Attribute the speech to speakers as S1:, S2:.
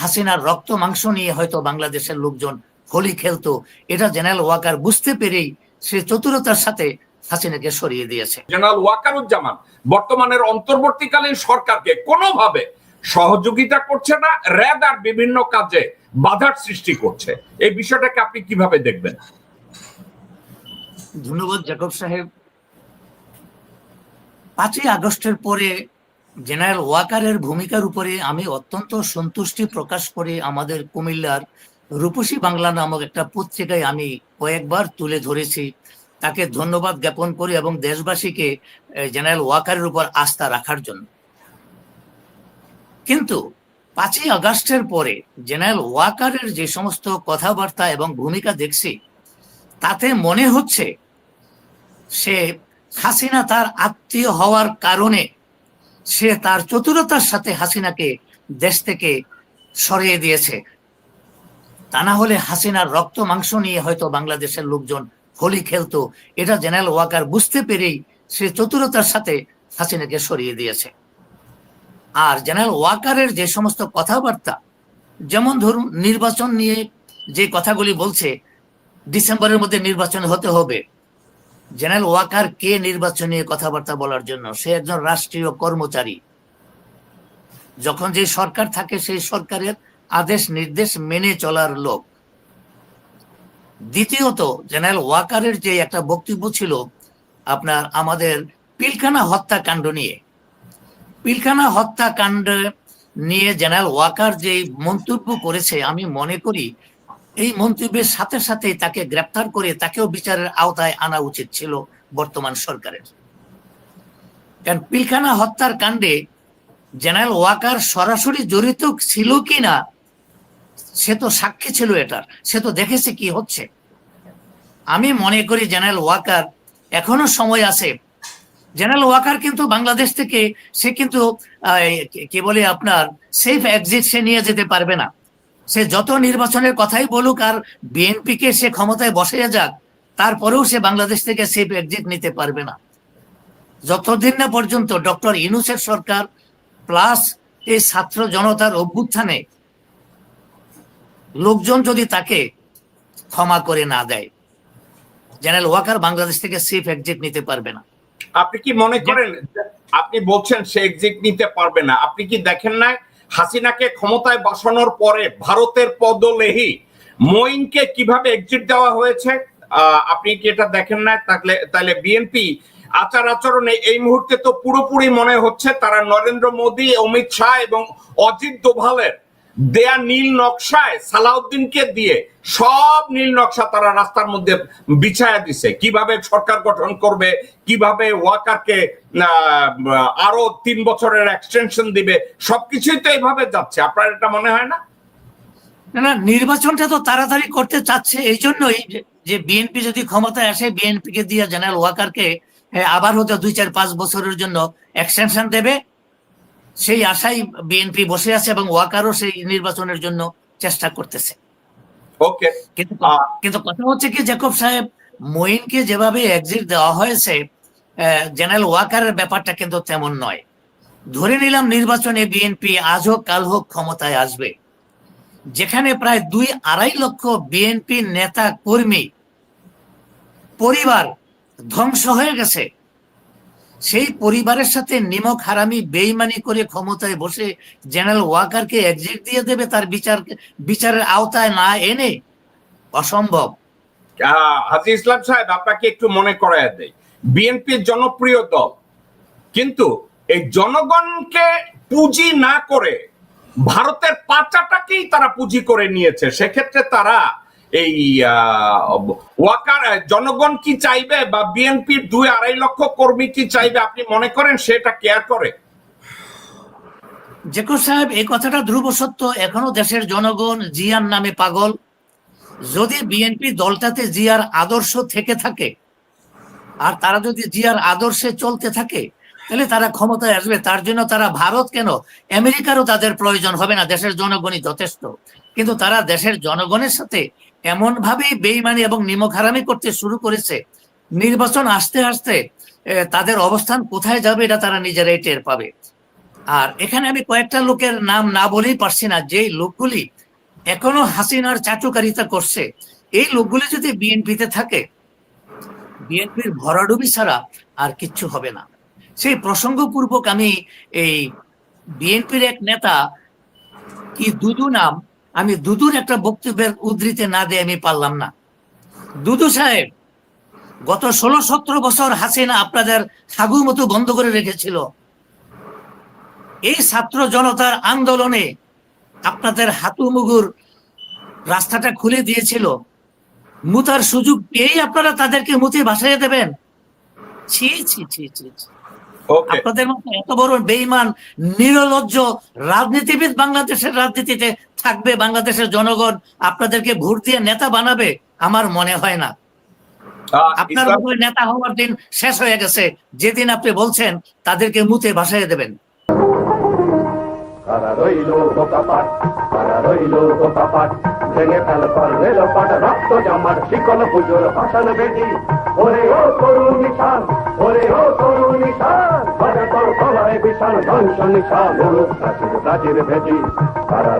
S1: হাসিনার রক্ত মাংস নিয়ে হয়তো বাংলাদেশের লোকজন হোলি খেলতো এটা জেনারেল ওয়াকার বুঝতে পেরেই সে চতুরতার সাথে হাসিনাকে সরিয়ে দিয়েছে।
S2: জেনারেল ওয়াকারুজ্জামান বর্তমানের অন্তর্বর্তীকালীন সরকারকে কোনোভাবে সহযোগিতা করছে না র্যাব আর বিভিন্ন কাজে বাধার সৃষ্টি করছে। এই বিষয়টাকে আপনি কীভাবে দেখবেন?
S1: ধন্যবাদ জাকব সাহেব। পাঁচই আগস্টের পরে জেনারেল ওয়াকারের ভূমিকার উপরে আমি অত্যন্ত সন্তুষ্টি প্রকাশ করে আমাদের কুমিল্লার রূপসী বাংলা নামক একটা পত্রিকায় আমি কয়েকবার তুলে ধরেছি। তাকে ধন্যবাদ জ্ঞাপন করি এবং দেশবাসীকে জেনারেল ওয়াকারের উপর আস্থা রাখার জন্য। কিন্তু পাঁচই আগস্টের পরে জেনারেল ওয়াকারের যে সমস্ত কথাবার্তা এবং ভূমিকা দেখছি, তাতে মনে হচ্ছে সে হাসিনা তার আত্মীয় হওয়ার কারণে সে তার চতুরতার সাথে হাসিনাকে দেশ থেকে সরিয়ে দিয়েছে। তা না হলে হাসিনার রক্ত মাংস নিয়ে হয়তো বাংলাদেশের লোকজন হোলি খেলতো। এটা জেনারেল ওয়াকার বুঝতে পেরেই সে চতুরতার সাথে হাসিনাকে সরিয়ে দিয়েছে। আর জেনারেল ওয়াকারের যে সমস্ত কথাবার্তা, যেমন ধরুন নির্বাচন নিয়ে যে কথাগুলি বলছে, ডিসেম্বরের মধ্যে নির্বাচন হতে হবে জেনারেল ওয়াকার কে নির্বাচন নিয়ে কথাবার্তা বলার জন্য? সে একজন রাষ্ট্রীয় কর্মচারী। যখন যে সরকার থাকে, সেই সরকারের আদেশ, নির্দেশ মেনে চলার লোক। দ্বিতীয়ত, জেনারেল ওয়াকারের যে একটা বক্তব্য ছিল আপনার আমাদের পিলখানা হত্যাকাণ্ড নিয়ে। পিলখানা হত্যাকাণ্ড নিয়ে জেনারেল ওয়াকার যে মন্তব্য করেছে, আমি মনে করি এই মন্তব্যের সাথে সাথে তাকে গ্রেপ্তার করে তাকেও বিচারের আওতায় আনা উচিত ছিল বর্তমান সরকারের। কারণ পিলখানা হত্যার কাণ্ডে জেনারেল ওয়াকার সরাসরি জড়িত ছিল কি না সে তো সাক্ষী ছিল এটার, সে তো দেখেছে কি হচ্ছে। আমি মনে করি জেনারেল ওয়াকার এখনও সময় আছে। জেনারেল ওয়াকার কিন্তু বাংলাদেশ থেকে সে কিন্তু কি বলে আপনার সেফ এক্সিট সে নিয়ে যেতে পারবে না। সে যত নির্বাচনের কথাই বলুক আর বিএনপি কে সে ক্ষমতায় বসে যাক, তারপরেও সে বাংলাদেশ থেকে সেফ এক্সিট নিতে পারবে না। যতদিন না পর্যন্ত ডক্টর ইনুসের সরকার প্লাস এই ছাত্র জনতার অভ্যুত্থানে লোকজন যদি তাকে ক্ষমা করে না দেয়, জেনারেল ওয়াকার বাংলাদেশ থেকে সেফ এক্সিট নিতে পারবে না।
S2: আপনি কি মনে করেন আপনি বলছেন সে এক্সিট নিতে পারবে না? আপনি কি দেখেন না হাসিনাকে ক্ষমতায় বসানোর পরে ভারতের পদলেহি মইনকে কীভাবে এক্সিট দেওয়া হয়েছে আপনি কি এটা দেখেন না তাহলে তাহলে বিএনপি আচার আচরণে এই মুহূর্তে তো পুরোপুরি মনে হচ্ছে তারা নরেন্দ্র মোদী, অমিত শাহ এবং অজিত দোভালের দেয়া নীল নকশায় সালাউদ্দিনকে দিয়ে সব নীল নকশা তারা রাস্তার মধ্যে বিছায়া দিছে। কীভাবে সরকার গঠন করবে, কীভাবে ওয়াকারকে আরও তিন বছরের এক্সটেনশন দিবে, সবকিছুই তো এইভাবে যাচ্ছে। আপনার এটা মনে হয় না?
S1: না নির্বাচনটা তো তাড়াতাড়ি করতে চাচ্ছে, এই জন্যই যে- বিএনপি যদি ক্ষমতায় আসে বিএনপি কে দিয়ে জেনারেল ওয়াকারকে আবার হয়তো দুই চার পাঁচ বছরের জন্য এক্সটেনশন দেবে। সেই আশাই বিএনপি বসে আছে এবং ওয়াকারও সেই নির্বাচনের জন্য চেষ্টা করতেছে।
S2: ওকে।
S1: কিন্তু কিন্তু কথা হচ্ছে কি জ্যাকব সাহেব মঈনকে যেভাবে এক্সিট দেওয়া হয়েছে জেনারেল ওয়াকারের ব্যাপারটা কিন্তু তেমন নয়। ধরে নিলাম নির্বাচনে বিএনপি আজ হোক কাল হোক ক্ষমতায় আসবে। যেখানে প্রায় দুই আড়াই লক্ষ বিএনপি নেতা কর্মী পরিবার ধ্বংস হয়ে গেছে। সেই পরিবারের সাথে নিমক হারামি, বেইমানি করে ক্ষমতায় বসে জেনারেল ওয়াকারকে এক্সিট দিয়ে দেবে, তার বিচার, বিচারের আওতায় না এনে? অসম্ভব।
S2: হাজি ইসলাম সাহেব, আপনাকে একটু মনে করায় দেয় বিএনপির জনপ্রিয় দল, কিন্তু এই জনগণকে পুঁজি না করে ভারতের পাচাটাকেই তারা পুঁজি করে নিয়েছে। সেক্ষেত্রে তারা এই ওয়াকার, জনগণ কি চাইবে বা বিএনপির দুই আড়াই লক্ষ কর্মী কি চাইবে আপনি মনে করেন সেটা কেয়ার করে?
S1: জেকর সাহেব, এই কথাটা ধ্রুব সত্য। এখনও দেশের জনগণ জিয়ার নামে পাগল। যদি বিএনপি দলটাতে জিয়ার আদর্শ থেকে থাকে, আর তারা যদি জিয়ার আদর্শে চলতে থাকে, তাহলে তারা ক্ষমতায় আসবে। তার জন্য তারা ভারত কেন? আমেরিকারও তাদের প্রয়োজন হবে না। দেশের জনগণই যথেষ্ট। কিন্তু তারা দেশের জনগণের সাথে এমন ভাবেই বেইমানি এবং নিমক হারামি করতে শুরু করেছে। নির্বাচন আসতে আসতে তাদের অবস্থান কোথায় যাবে এটা তারা নিজেরাই টের পাবে। আর এখানে আমি কয়েকটা লোকের নাম না বলেই পারছি না যে লোকগুলি এখনও হাসিনার চাটুকারিতা করছে। এই লোকগুলি যদি বিএনপিতে থাকে, বিএনপির ভরাডুবি ছাড়া আর কিচ্ছু হবে না। সেই প্রসঙ্গপূর্বক আমি এই বিএনপির এক নেতা, কি দুদু নাম আমি দুদুর একটা বক্তব্যের উদ্ধৃতি না দিয়ে আমি পারলাম না। দুদু সাহেব গত ষোলো সতেরো বছর হাসিনা আপনাদের হাগু মতো বন্ধ করে রেখেছিল। এই ছাত্র জনতার আন্দোলনে আপনাদের হাতু মুগুর রাস্তাটা খুলে দিয়েছিল। মুতার সুযোগ পেয়েই আপনারা তাদেরকে মুতে ভাসাইয়ে দেবেন। ছি ছি ছি ছি ছি। আপনাদের মতো এত বড় বেইমান নিরলজ্জ রাজনীতিবিদ বাংলাদেশের রাজনীতিতে থাকবে বাংলাদেশের জনগণ আপনাদেরকে ভোট দিয়ে নেতা বানাবে আমার মনে হয় না। আপনার নেতা হওয়ার দিন শেষ হয়ে গেছে। যেদিন আপনি বলছেন তাদেরকে মুতে ভাসাইয়ে দেবেন।
S3: কারা রইল বোকাপাট কারা রইল বোকাপাট ভেঙে ফেল পর রেল পাট রক্ত জমাট শিকল পুজোর ভাষণ বেটি ওরে ও তরুণ নিশান ওরে ও তরুণ নিশান বাজে তোর গলায় বিশাল ধ্বংস নিশান প্রাচীর প্রাচীর ভেটি। কারা